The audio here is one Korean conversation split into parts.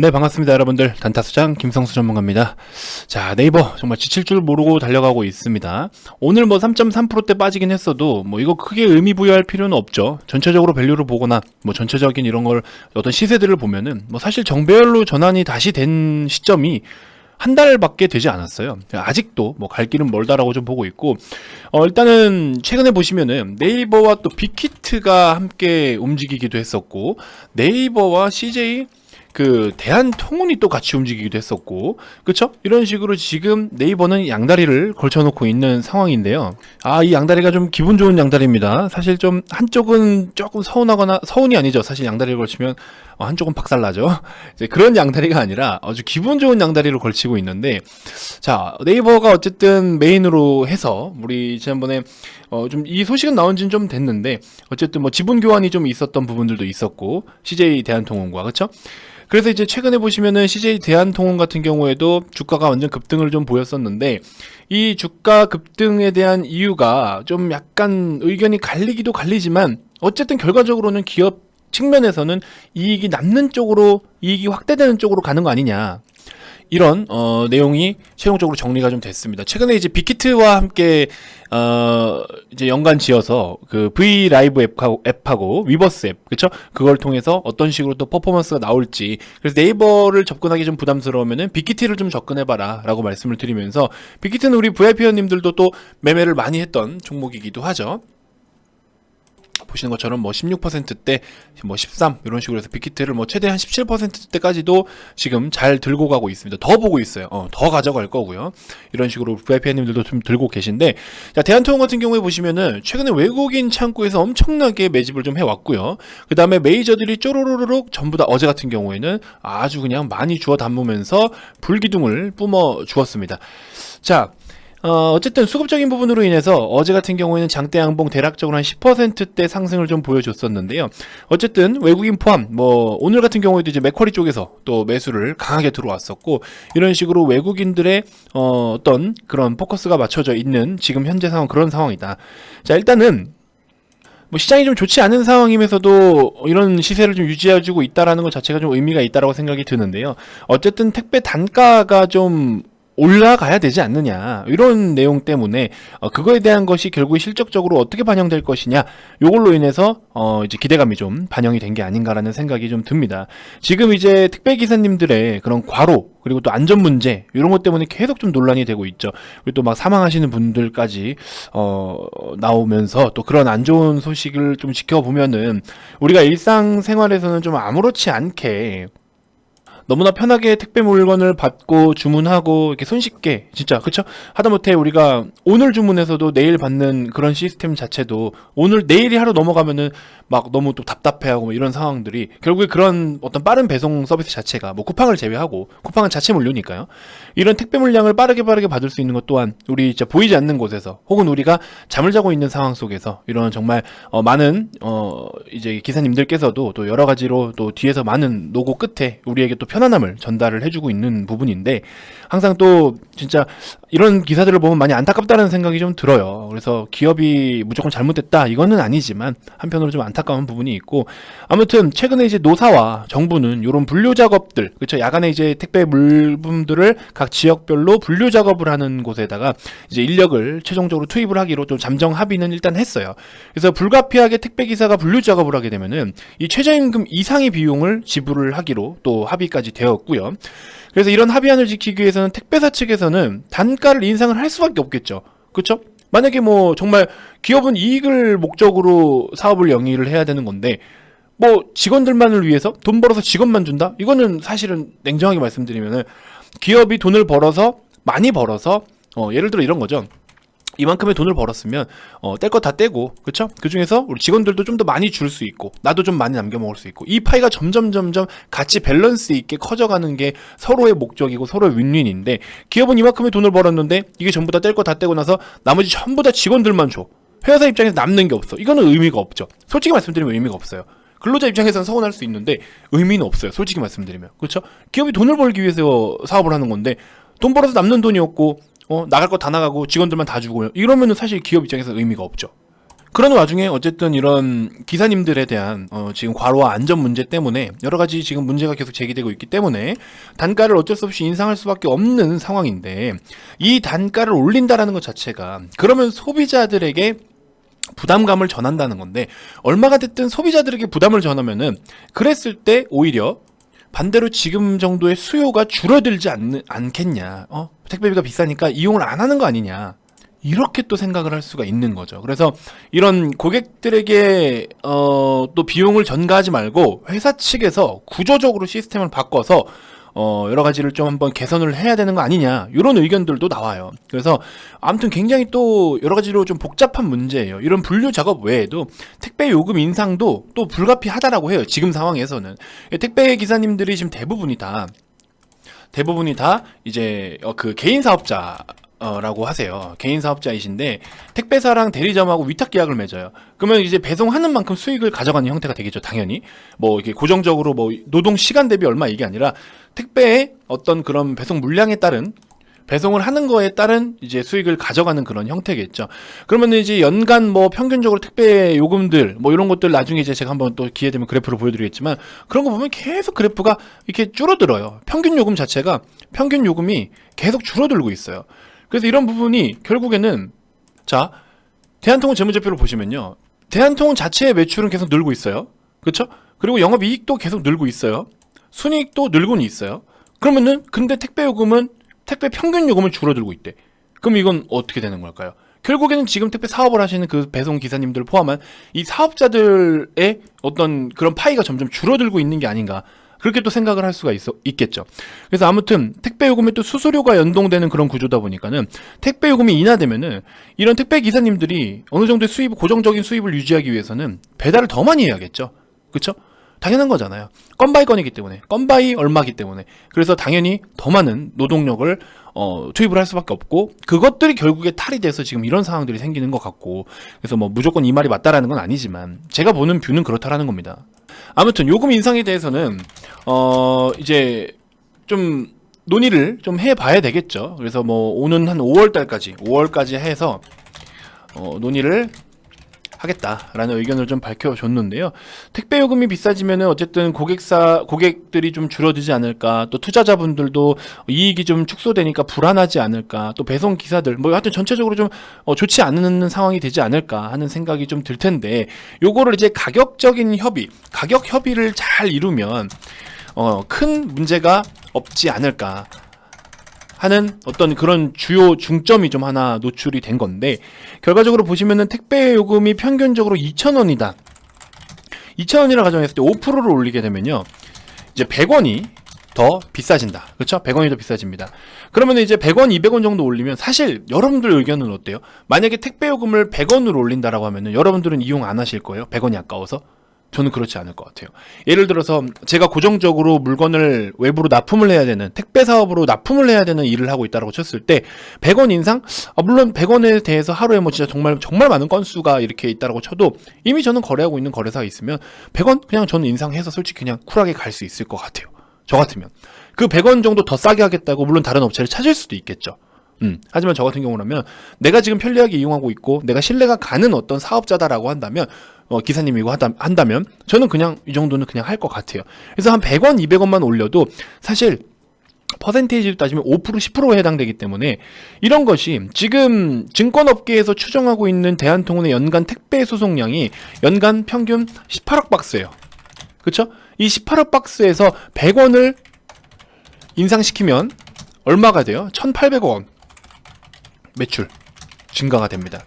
네, 반갑습니다, 여러분들. 단타수장 김성수 전문가입니다. 자, 네이버 정말 지칠 줄 모르고 달려가고 있습니다. 오늘 뭐 3.3%대 빠지긴 했어도 뭐 이거 크게 의미 부여할 필요는 없죠. 전체적으로 밸류를 보거나 뭐 전체적인 이런 걸 어떤 시세들을 보면은 뭐 사실 정배열로 전환이 다시 된 시점이 한 달밖에 되지 않았어요. 아직도 뭐 갈 길은 멀다라고 좀 보고 있고, 어, 일단은 최근에 보시면은 네이버와 또 빅히트가 함께 움직이기도 했었고, 네이버와 CJ 그 대한통운이 또 같이 움직이기도 했었고 그쵸? 이런 식으로 지금 네이버는 양다리를 걸쳐놓고 있는 상황인데요. 아 이 양다리가 좀 기분 좋은 양다리입니다. 사실 좀 한쪽은 조금 서운하거나 서운이 아니죠. 사실 양다리를 걸치면 어, 한쪽은 박살나죠. 이제 그런 양다리가 아니라 아주 기분 좋은 양다리를 걸치고 있는데 자 네이버가 어쨌든 메인으로 해서 우리 지난번에 어, 좀 이 소식은 나온 지는 좀 됐는데 어쨌든 뭐 지분 교환이 좀 있었던 부분들도 있었고 CJ 대한통운과 그쵸? 그래서 이제 최근에 보시면은 CJ 대한통운 같은 경우에도 주가가 완전 급등을 좀 보였었는데 이 주가 급등에 대한 이유가 좀 약간 의견이 갈리기도 갈리지만 어쨌든 결과적으로는 기업 측면에서는 이익이 남는 쪽으로 이익이 확대되는 쪽으로 가는 거 아니냐. 이런 어, 내용이 최종적으로 정리가 좀 됐습니다. 최근에 이제 빅히트와 함께 어, 이제 연관 지어서 그 V 라이브 앱하고, 앱하고 위버스 앱 그쵸? 그걸 통해서 어떤 식으로 또 퍼포먼스가 나올지 그래서 네이버를 접근하기 좀 부담스러우면은 빅히트를 좀 접근해봐라라고 말씀을 드리면서 빅히트는 우리 VIP 회원님들도 또 매매를 많이 했던 종목이기도 하죠. 보시는 것처럼 뭐 16%대, 뭐 13 이런 식으로 해서 빅히트를 뭐 최대 한 17%대까지도 지금 잘 들고 가고 있습니다. 더 보고 있어요. 어, 더 가져갈 거고요. 이런 식으로 VIP님들도 좀 들고 계신데, 자 대한통운 같은 경우에 보시면은 최근에 외국인 창구에서 엄청나게 매집을 좀 해왔고요. 그 다음에 메이저들이 쪼로로록 전부 다 어제 같은 경우에는 아주 그냥 많이 주워 담으면서 불기둥을 뿜어 주었습니다. 자, 어, 어쨌든 수급적인 부분으로 인해서 어제 같은 경우에는 장대 양봉 대략적으로 한 10%대 상승을 좀 보여줬었는데요. 어쨌든 외국인 포함, 뭐, 오늘 같은 경우에도 이제 맥쿼리 쪽에서 또 매수를 강하게 들어왔었고, 이런 식으로 외국인들의, 어, 어떤 그런 포커스가 맞춰져 있는 지금 현재 상황, 그런 상황이다. 자, 일단은, 뭐 시장이 좀 좋지 않은 상황임에서도 이런 시세를 좀 유지해주고 있다라는 것 자체가 좀 의미가 있다라고 생각이 드는데요. 어쨌든 택배 단가가 좀 올라가야 되지 않느냐 이런 내용 때문에 어, 그거에 대한 것이 결국 실적적으로 어떻게 반영될 것이냐 요걸로 인해서 어, 이제 기대감이 좀 반영이 된 게 아닌가라는 생각이 좀 듭니다. 지금 이제 특배 기사님들의 그런 과로 그리고 또 안전 문제 이런 것 때문에 계속 좀 논란이 되고 있죠. 그리고 또 막 사망하시는 분들까지 어, 나오면서 또 그런 안 좋은 소식을 좀 지켜보면은 우리가 일상 생활에서는 좀 아무렇지 않게 너무나 편하게 택배 물건을 받고 주문하고 이렇게 손쉽게 진짜 그쵸? 하다못해 우리가 오늘 주문해서도 내일 받는 그런 시스템 자체도 오늘 내일이 하루 넘어가면은 막 너무 또 답답해하고 뭐 이런 상황들이 결국에 그런 어떤 빠른 배송 서비스 자체가 뭐 쿠팡을 제외하고 쿠팡은 자체 물류니까요. 이런 택배 물량을 빠르게 빠르게 받을 수 있는 것 또한 우리 진짜 보이지 않는 곳에서 혹은 우리가 잠을 자고 있는 상황 속에서 이런 정말 어 많은 어 이제 기사님들께서도 또 여러 가지로 또 뒤에서 많은 노고 끝에 우리에게 또 편 안함을 전달을 해주고 있는 부분인데 항상 또 진짜 이런 기사들을 보면 많이 안타깝다는 생각이 좀 들어요. 그래서 기업이 무조건 잘못됐다 이거는 아니지만 한편으로 좀 안타까운 부분이 있고 아무튼 최근에 이제 노사와 정부는 이런 분류 작업들 그렇죠 야간에 이제 택배 물품들을 각 지역별로 분류 작업을 하는 곳에다가 이제 인력을 최종적으로 투입을 하기로 좀 잠정 합의는 일단 했어요. 그래서 불가피하게 택배 기사가 분류 작업을 하게 되면은 이 최저임금 이상의 비용을 지불을 하기로 또 합의까지 되었고요. 그래서 이런 합의안을 지키기 위해서는 택배사 측에서는 단가를 인상을 할 수밖에 없겠죠. 그렇죠? 만약에 뭐 정말 기업은 이익을 목적으로 사업을 영위를 해야 되는 건데 뭐 직원들만을 위해서 돈 벌어서 직원만 준다? 이거는 사실은 냉정하게 말씀드리면은 기업이 돈을 벌어서 많이 벌어서 어 예를 들어 이런 거죠. 이만큼의 돈을 벌었으면 어, 뗄 거 다 떼고 그쵸? 그 중에서 우리 직원들도 좀 더 많이 줄 수 있고 나도 좀 많이 남겨 먹을 수 있고 이 파이가 점점 점점 같이 밸런스 있게 커져가는 게 서로의 목적이고 서로의 윈윈인데 기업은 이만큼의 돈을 벌었는데 이게 전부 다 뗄 거 다 떼고 나서 나머지 전부 다 직원들만 줘. 회사 입장에서 남는 게 없어. 이거는 의미가 없죠. 솔직히 말씀드리면 의미가 없어요. 근로자 입장에서는 서운할 수 있는데 의미는 없어요. 솔직히 말씀드리면. 그렇죠 기업이 돈을 벌기 위해서 사업을 하는 건데 돈 벌어서 남는 돈이 없고 어, 나갈 거 다 나가고 직원들만 다 주고 이러면은 사실 기업 입장에서 의미가 없죠. 그런 와중에 어쨌든 이런 기사님들에 대한 어, 지금 과로와 안전 문제 때문에 여러 가지 지금 문제가 계속 제기되고 있기 때문에 단가를 어쩔 수 없이 인상할 수밖에 없는 상황인데 이 단가를 올린다라는 것 자체가 그러면 소비자들에게 부담감을 전한다는 건데 얼마가 됐든 소비자들에게 부담을 전하면은 그랬을 때 오히려 반대로 지금 정도의 수요가 줄어들지 않, 않겠냐. 어? 택배비가 비싸니까 이용을 안 하는 거 아니냐. 이렇게 또 생각을 할 수가 있는 거죠. 그래서 이런 고객들에게 어, 또 비용을 전가하지 말고 회사 측에서 구조적으로 시스템을 바꿔서 어, 여러 가지를 좀 한번 개선을 해야 되는 거 아니냐 이런 의견들도 나와요. 그래서 아무튼 굉장히 또 여러 가지로 좀 복잡한 문제예요. 이런 분류 작업 외에도 택배 요금 인상도 또 불가피하다라고 해요. 지금 상황에서는 택배 기사님들이 지금 대부분이 다 대부분이 다 이제 어, 그 개인 사업자 어라고 하세요. 개인 사업자이신데 택배사랑 대리점하고 위탁 계약을 맺어요. 그러면 이제 배송하는 만큼 수익을 가져가는 형태가 되겠죠, 당연히. 뭐 이게 고정적으로 뭐 노동 시간 대비 얼마 이게 아니라 택배의 어떤 그런 배송 물량에 따른 배송을 하는 거에 따른 이제 수익을 가져가는 그런 형태겠죠. 그러면 이제 연간 뭐 평균적으로 택배 요금들 뭐 이런 것들 나중에 이제 제가 한번 또 기회 되면 그래프로 보여드리겠지만 그런 거 보면 계속 그래프가 이렇게 줄어들어요. 평균 요금 자체가 평균 요금이 계속 줄어들고 있어요. 그래서 이런 부분이 결국에는 자 대한통운 재무제표를 보시면요. 대한통운 자체의 매출은 계속 늘고 있어요. 그렇죠? 그리고 영업이익도 계속 늘고 있어요. 순이익도 늘고는 있어요. 그러면은 근데 택배 요금은 택배 평균 요금은 줄어들고 있대. 그럼 이건 어떻게 되는 걸까요? 결국에는 지금 택배 사업을 하시는 그 배송 기사님들 포함한 이 사업자들의 어떤 그런 파이가 점점 줄어들고 있는 게 아닌가. 그렇게 또 생각을 할 수가 있어, 있겠죠. 그래서 아무튼 택배 요금에 또 수수료가 연동되는 그런 구조다 보니까는 택배 요금이 인하되면은 이런 택배 기사님들이 어느 정도의 수입 고정적인 수입을 유지하기 위해서는 배달을 더 많이 해야겠죠. 그렇죠? 당연한 거잖아요. 건바이 건이기 때문에 건바이 얼마기 때문에 그래서 당연히 더 많은 노동력을 어, 투입을 할 수밖에 없고 그것들이 결국에 탈이 돼서 지금 이런 상황들이 생기는 것 같고 그래서 뭐 무조건 이 말이 맞다라는 건 아니지만 제가 보는 뷰는 그렇다라는 겁니다. 아무튼 요금 인상에 대해서는 어 이제 좀 논의를 좀 해봐야 되겠죠. 그래서 뭐 오는 한 5월 달까지 5월까지 해서 어, 논의를 하겠다라는 의견을 좀 밝혀줬는데요. 택배 요금이 비싸지면은 어쨌든 고객사 고객들이 좀 줄어들지 않을까, 또 투자자분들도 이익이 좀 축소되니까 불안하지 않을까, 또 배송 기사들 뭐 하여튼 전체적으로 좀 어, 좋지 않은 상황이 되지 않을까 하는 생각이 좀 들 텐데, 요거를 이제 가격적인 협의, 가격 협의를 잘 이루면 어, 큰 문제가 없지 않을까. 하는 어떤 그런 주요 중점이 좀 하나 노출이 된 건데 결과적으로 보시면은 택배 요금이 평균적으로 2,000원이다. 2,000원이라 가정했을 때 5%를 올리게 되면요. 이제 100원이 더 비싸진다. 그렇죠? 100원이 더 비싸집니다. 그러면 이제 100원, 200원 정도 올리면 사실 여러분들 의견은 어때요? 만약에 택배 요금을 100원으로 올린다라고 하면은 여러분들은 이용 안 하실 거예요? 100원이 아까워서? 저는 그렇지 않을 것 같아요. 예를 들어서 제가 고정적으로 물건을 외부로 납품을 해야 되는 택배 사업으로 납품을 해야 되는 일을 하고 있다고 쳤을 때 100원 인상 아, 물론 100원에 대해서 하루에 뭐 진짜 정말 정말 많은 건수가 이렇게 있다고 쳐도 이미 저는 거래하고 있는 거래사가 있으면 100원 그냥 저는 인상해서 솔직히 그냥 쿨하게 갈 수 있을 것 같아요. 저 같으면 그 100원 정도 더 싸게 하겠다고 물론 다른 업체를 찾을 수도 있겠죠. 음, 하지만 저 같은 경우라면 내가 지금 편리하게 이용하고 있고 내가 신뢰가 가는 어떤 사업자다라고 한다면 어, 기사님이고 하다, 한다면 저는 그냥 이 정도는 그냥 할 것 같아요. 그래서 한 100원, 200원만 올려도 사실 퍼센테이지로 따지면 5% 10%에 해당되기 때문에 이런 것이 지금 증권업계에서 추정하고 있는 대한통운의 연간 택배 소송량이 연간 평균 18억 박스예요. 그렇죠? 이 18억 박스에서 100원을 인상시키면 얼마가 돼요? 1,800억 원 매출 증가가 됩니다.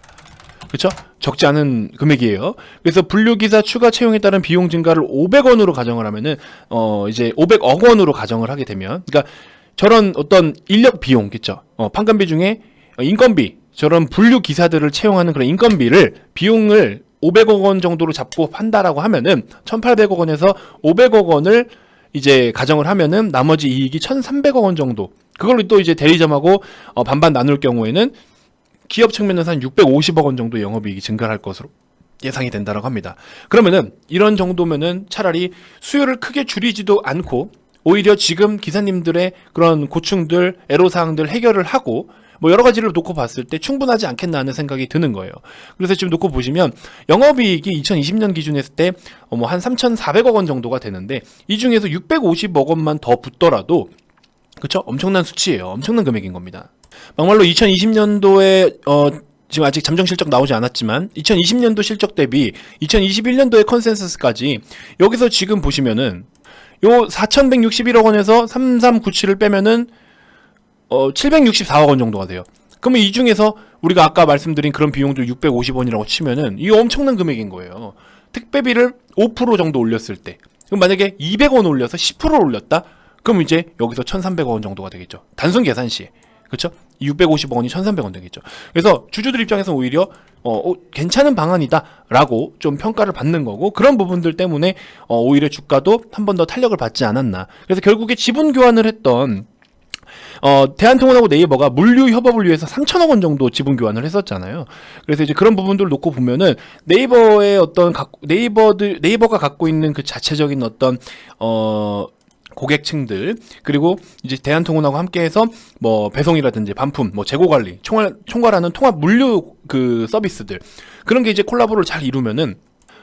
그렇죠? 적지 않은 금액이에요. 그래서 분류기사 추가 채용에 따른 비용 증가를 500원으로 가정을 하면은 어 이제 500억 원으로 가정을 하게 되면 그러니까 저런 어떤 인력 비용 있죠. 어 판관비 중에 인건비 저런 분류 기사들을 채용하는 그런 인건비를 비용을 500억 원 정도로 잡고 판다라고 하면은 1,800억 원에서 500억 원을 이제 가정을 하면은 나머지 이익이 1,300억 원 정도. 그걸로 또 이제 대리점하고 어 반반 나눌 경우에는 기업 측면에서 한 650억 원 정도 영업이익이 증가할 것으로 예상이 된다라고 합니다. 그러면은 이런 정도면은 차라리 수요를 크게 줄이지도 않고 오히려 지금 기사님들의 그런 고충들, 애로사항들 해결을 하고 뭐 여러 가지를 놓고 봤을 때 충분하지 않겠나 하는 생각이 드는 거예요. 그래서 지금 놓고 보시면 영업이익이 2020년 기준 했을 때 뭐 한 3,400억 원 정도가 되는데 이 중에서 650억 원만 더 붙더라도 그쵸? 엄청난 수치예요. 엄청난 금액인 겁니다. 막말로 2020년도에 어 지금 아직 잠정 실적 나오지 않았지만 2020년도 실적 대비 2021년도의 컨센서스까지 여기서 지금 보시면은 요 4,161억 원에서 3397을 빼면은 어 764억 원 정도가 돼요. 그러면 이 중에서 우리가 아까 말씀드린 그런 비용들 650원이라고 치면은 이 엄청난 금액인 거예요. 특배비를 5% 정도 올렸을 때. 그럼 만약에 200원 올려서 10% 올렸다? 그럼 이제 여기서 1,300억 원 정도가 되겠죠. 단순 계산 시에. 그렇죠? 650억 원이 1,300원 되겠죠. 그래서 주주들 입장에서 오히려 어, 어, 괜찮은 방안이다라고 좀 평가를 받는 거고 그런 부분들 때문에 어, 오히려 주가도 한 번 더 탄력을 받지 않았나. 그래서 결국에 지분 교환을 했던 어, 대한통운하고 네이버가 물류 협업을 위해서 3천억 원 정도 지분 교환을 했었잖아요. 그래서 이제 그런 부분들 놓고 보면은 네이버의 어떤 각- 네이버들 네이버가 갖고 있는 그 자체적인 어떤 어 고객층들 그리고 이제 대한통운하고 함께해서 뭐 배송이라든지 반품, 뭐 재고 관리, 총괄 총괄하는 통합 물류 그 서비스들 그런 게 이제 콜라보를 잘 이루면은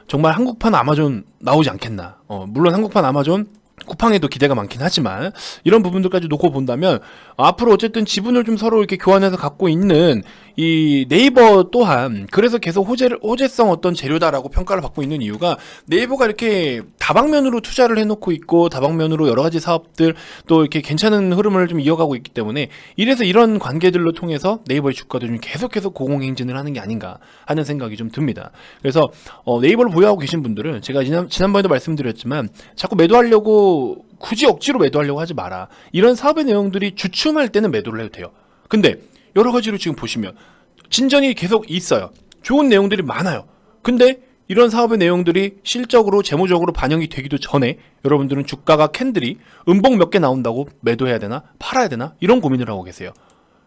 정말 한국판 아마존 나오지 않겠나. 어, 물론 한국판 아마존 쿠팡에도 기대가 많긴 하지만 이런 부분들까지 놓고 본다면 앞으로 어쨌든 지분을 좀 서로 이렇게 교환해서 갖고 있는 이 네이버 또한 그래서 계속 호재를 호재성 어떤 재료다라고 평가를 받고 있는 이유가 네이버가 이렇게 다방면으로 투자를 해놓고 있고 다방면으로 여러 가지 사업들 또 이렇게 괜찮은 흐름을 좀 이어가고 있기 때문에 이래서 이런 관계들로 통해서 네이버의 주가도 좀 계속해서 고공행진을 하는 게 아닌가 하는 생각이 좀 듭니다. 그래서 어, 네이버를 보유하고 계신 분들은 제가 지난, 지난번에도 말씀드렸지만 자꾸 매도하려고 굳이 억지로 매도하려고 하지 마라. 이런 사업의 내용들이 주춤할 때는 매도를 해도 돼요. 근데 여러 가지로 지금 보시면 진전이 계속 있어요. 좋은 내용들이 많아요. 근데 이런 사업의 내용들이 실적으로 재무적으로 반영이 되기도 전에 여러분들은 주가가 캔들이 음봉 몇 개 나온다고 매도해야 되나 팔아야 되나 이런 고민을 하고 계세요.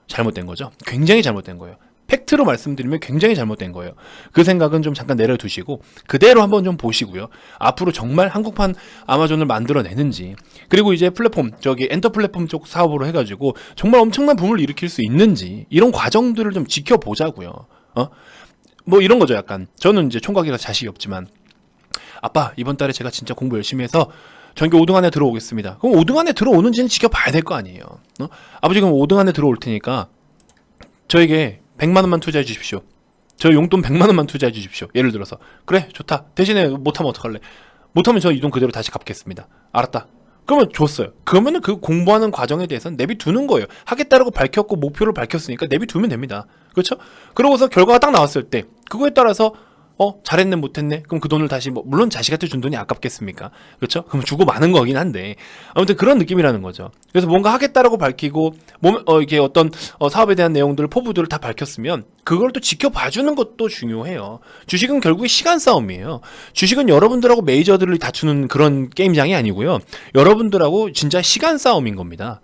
잘못된 거죠. 굉장히 잘못된 거예요. 팩트로 말씀드리면 굉장히 잘못된 거예요. 그 생각은 좀 잠깐 내려두시고 그대로 한번 좀 보시고요. 앞으로 정말 한국판 아마존을 만들어내는지 그리고 이제 플랫폼 저기 엔터 플랫폼 쪽 사업으로 해가지고 정말 엄청난 붐을 일으킬 수 있는지 이런 과정들을 좀 지켜보자고요. 어? 뭐 이런 거죠. 약간 저는 이제 총각이라 자식이 없지만 아빠 이번 달에 제가 진짜 공부 열심히 해서 전교 5등 안에 들어오겠습니다. 그럼 5등 안에 들어오는지는 지켜봐야 될 거 아니에요. 어? 아버지 그럼 5등 안에 들어올 테니까 저에게 100만 원만 투자해 주십시오. 저 용돈 100만 원만 투자해 주십시오. 예를 들어서 그래 좋다. 대신에 못하면 어떡할래? 못하면 저 이 돈 그대로 다시 갚겠습니다. 알았다. 그러면 줬어요. 그러면은 그 공부하는 과정에 대해서는 내비두는 거예요. 하겠다라고 밝혔고 목표를 밝혔으니까 내비두면 됩니다. 그렇죠? 그러고서 결과가 딱 나왔을 때 그거에 따라서 어 잘했네 못했네. 그럼 그 돈을 다시 뭐 물론 자식한테 준 돈이 아깝겠습니까? 그렇죠? 그럼 주고 많은 거긴 한데. 아무튼 그런 느낌이라는 거죠. 그래서 뭔가 하겠다라고 밝히고 몸, 어, 이게 어떤 어, 사업에 대한 내용들을 포부들을 다 밝혔으면 그걸 또 지켜봐주는 것도 중요해요. 주식은 결국에 시간 싸움이에요. 주식은 여러분들하고 메이저들을 다투는 그런 게임장이 아니고요. 여러분들하고 진짜 시간 싸움인 겁니다.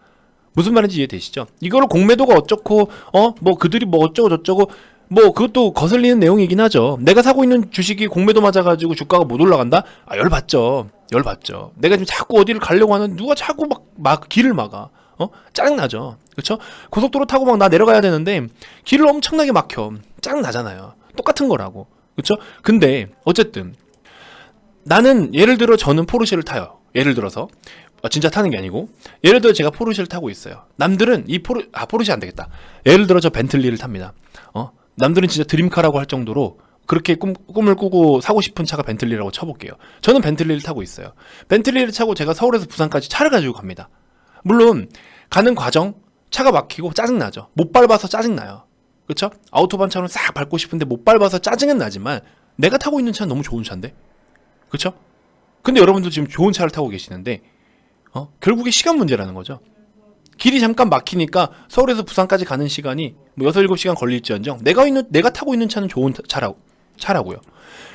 무슨 말인지 이해되시죠? 이거를 공매도가 어쩌고 어 뭐 그들이 뭐 어쩌고 저쩌고 뭐 그것도 거슬리는 내용이긴 하죠. 내가 사고 있는 주식이 공매도 맞아가지고 주가가 못 올라간다? 아 열받죠. 열받죠. 내가 지금 자꾸 어디를 가려고 하는 누가 자꾸 막, 막 길을 막아. 어 짜증나죠. 그렇죠? 고속도로 타고 막 나 내려가야 되는데 길을 엄청나게 막혀. 짜증나잖아요. 똑같은 거라고. 그렇죠? 근데 어쨌든 나는 예를 들어 저는 포르쉐를 타요. 예를 들어서 어, 진짜 타는 게 아니고 예를 들어 제가 포르쉐를 타고 있어요. 남들은 이 포르 아 포르쉐 안 되겠다. 예를 들어 저 벤틀리를 탑니다. 어 남들은 진짜 드림카라고 할 정도로 그렇게 꿈, 꿈을 꾸고 사고 싶은 차가 벤틀리라고 쳐볼게요. 저는 벤틀리를 타고 있어요. 벤틀리를 타고 제가 서울에서 부산까지 차를 가지고 갑니다. 물론 가는 과정 차가 막히고 짜증나죠. 못 밟아서 짜증나요. 그렇죠? 아우토반처럼 싹 밟고 싶은데 못 밟아서 짜증은 나지만 내가 타고 있는 차는 너무 좋은 차인데. 그렇죠? 근데 여러분도 지금 좋은 차를 타고 계시는데 어? 결국에 시간 문제라는 거죠. 길이 잠깐 막히니까 서울에서 부산까지 가는 시간이 뭐 6, 7시간 걸릴지언정 내가 있는 내가 타고 있는 차는 좋은 타- 차라고 차라고요.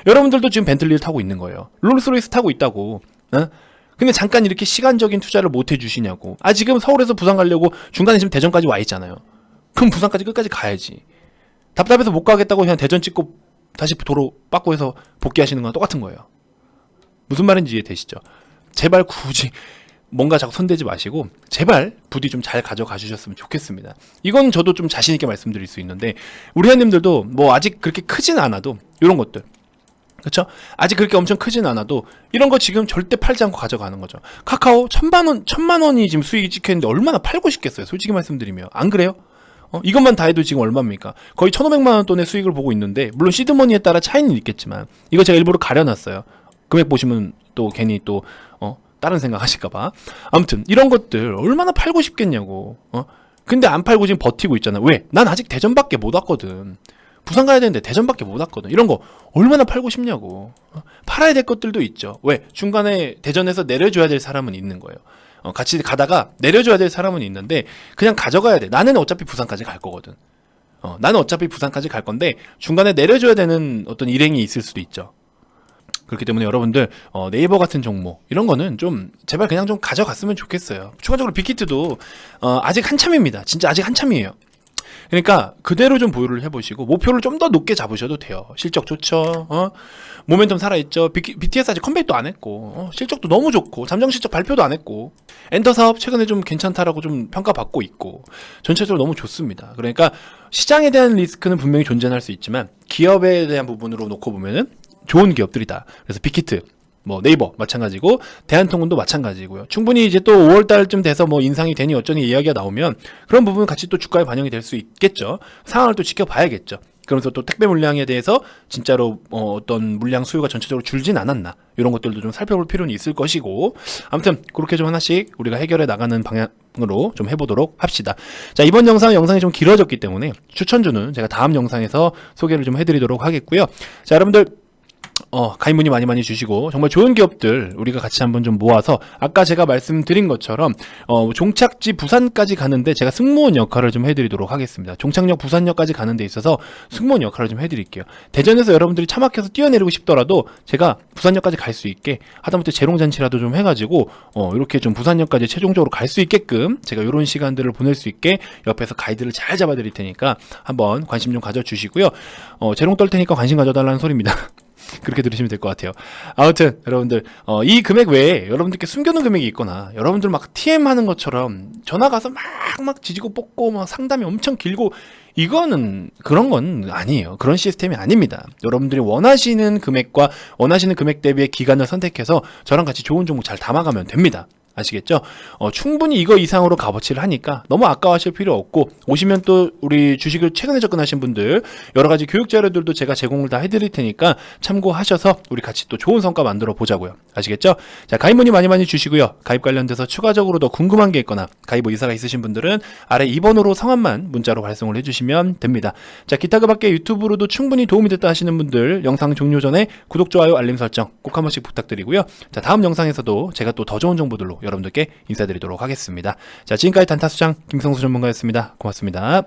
여러분들도 지금 벤틀리를 타고 있는 거예요. 롤스로이스 타고 있다고. 어? 근데 잠깐 이렇게 시간적인 투자를 못 해주시냐고. 아 지금 서울에서 부산 가려고 중간에 지금 대전까지 와 있잖아요. 그럼 부산까지 끝까지 가야지. 답답해서 못 가겠다고 그냥 대전 찍고 다시 도로 빠꾸 해서 복귀하시는 건 똑같은 거예요. 무슨 말인지 이해되시죠? 제발 굳이 뭔가 자꾸 손대지 마시고 제발 부디 좀 잘 가져가 주셨으면 좋겠습니다. 이건 저도 좀 자신 있게 말씀드릴 수 있는데 우리 회원님들도 뭐 아직 그렇게 크진 않아도 이런 것들 그렇죠? 아직 그렇게 엄청 크진 않아도 이런 거 지금 절대 팔지 않고 가져가는 거죠. 카카오 천만 원, 천만 원이 지금 수익이 찍혀 있는데 얼마나 팔고 싶겠어요? 솔직히 말씀드리면 안 그래요? 어, 이것만 다 해도 지금 얼마입니까? 거의 1,500만 원 돈의 수익을 보고 있는데 물론 시드머니에 따라 차이는 있겠지만 이거 제가 일부러 가려놨어요. 금액 보시면 또 괜히 또 어, 다른 생각 하실까봐. 아무튼 이런 것들 얼마나 팔고 싶겠냐고. 어? 근데 안 팔고 지금 버티고 있잖아. 왜? 난 아직 대전밖에 못 왔거든. 부산 가야 되는데 대전밖에 못 왔거든. 이런 거 얼마나 팔고 싶냐고. 어? 팔아야 될 것들도 있죠. 왜? 중간에 대전에서 내려줘야 될 사람은 있는 거예요. 어, 같이 가다가 내려줘야 될 사람은 있는데 그냥 가져가야 돼. 나는 어차피 부산까지 갈 거거든. 어, 나는 어차피 부산까지 갈 건데 중간에 내려줘야 되는 어떤 일행이 있을 수도 있죠. 그렇기 때문에 여러분들 어, 네이버 같은 종목 이런 거는 좀 제발 그냥 좀 가져갔으면 좋겠어요. 추가적으로 빅히트도 어, 아직 한참입니다. 진짜 아직 한참이에요. 그러니까 그대로 좀 보유를 해보시고 목표를 좀 더 높게 잡으셔도 돼요. 실적 좋죠. 어? 모멘텀 살아있죠. 비, BTS 아직 컴백도 안 했고 어? 실적도 너무 좋고 잠정 실적 발표도 안 했고 엔터 사업 최근에 좀 괜찮다라고 좀 평가받고 있고 전체적으로 너무 좋습니다. 그러니까 시장에 대한 리스크는 분명히 존재할 수 있지만 기업에 대한 부분으로 놓고 보면은 좋은 기업들이다. 그래서 빅히트, 뭐 네이버 마찬가지고 대한통운도 마찬가지고요. 충분히 이제 또 5월 달쯤 돼서 뭐 인상이 되니 어쩌니 이야기가 나오면 그런 부분 같이 또 주가에 반영이 될 수 있겠죠. 상황을 또 지켜봐야겠죠. 그러면서 또 택배 물량에 대해서 진짜로 어, 어떤 물량 수요가 전체적으로 줄진 않았나 이런 것들도 좀 살펴볼 필요는 있을 것이고 아무튼 그렇게 좀 하나씩 우리가 해결해 나가는 방향으로 좀 해보도록 합시다. 자 이번 영상 영상이 좀 길어졌기 때문에 추천주는 제가 다음 영상에서 소개를 좀 해드리도록 하겠고요. 자 여러분들 어, 가입 문의 많이 많이 주시고 정말 좋은 기업들 우리가 같이 한번 좀 모아서 아까 제가 말씀드린 것처럼 어, 종착지 부산까지 가는데 제가 승무원 역할을 좀 해드리도록 하겠습니다. 종착역 부산역까지 가는 데 있어서 승무원 역할을 좀 해드릴게요. 대전에서 여러분들이 차 막혀서 뛰어내리고 싶더라도 제가 부산역까지 갈 수 있게 하다못해 재롱잔치라도 좀 해가지고 어, 이렇게 좀 부산역까지 최종적으로 갈 수 있게끔 제가 이런 시간들을 보낼 수 있게 옆에서 가이드를 잘 잡아드릴 테니까 한번 관심 좀 가져주시고요. 어, 재롱 떨 테니까 관심 가져달라는 소리입니다. 그렇게 들으시면 될 것 같아요. 아무튼 여러분들 어, 이 금액 외에 여러분들께 숨겨놓은 금액이 있거나 여러분들 막 TM 하는 것처럼 전화 가서 막 막 지지고 뽑고 막 상담이 엄청 길고 이거는 그런 건 아니에요. 그런 시스템이 아닙니다. 여러분들이 원하시는 금액과 원하시는 금액 대비의 기간을 선택해서 저랑 같이 좋은 종목 잘 담아가면 됩니다. 아시겠죠? 어, 충분히 이거 이상으로 값어치를 하니까 너무 아까워하실 필요 없고 오시면 또 우리 주식을 최근에 접근하신 분들 여러 가지 교육 자료들도 제가 제공을 다 해드릴 테니까 참고하셔서 우리 같이 또 좋은 성과 만들어 보자고요. 아시겠죠? 자 가입 문의 많이 많이 주시고요. 가입 관련돼서 추가적으로 더 궁금한 게 있거나 가입 의사가 있으신 분들은 아래 2번으로 성함만 문자로 발송을 해주시면 됩니다. 자 기타 그 밖에 유튜브로도 충분히 도움이 됐다 하시는 분들 영상 종료 전에 구독 좋아요 알림 설정 꼭 한 번씩 부탁드리고요. 자 다음 영상에서도 제가 또 더 좋은 정보들로 여러분들께 인사드리도록 하겠습니다. 자, 지금까지 단타수장 김성수 전문가였습니다. 고맙습니다.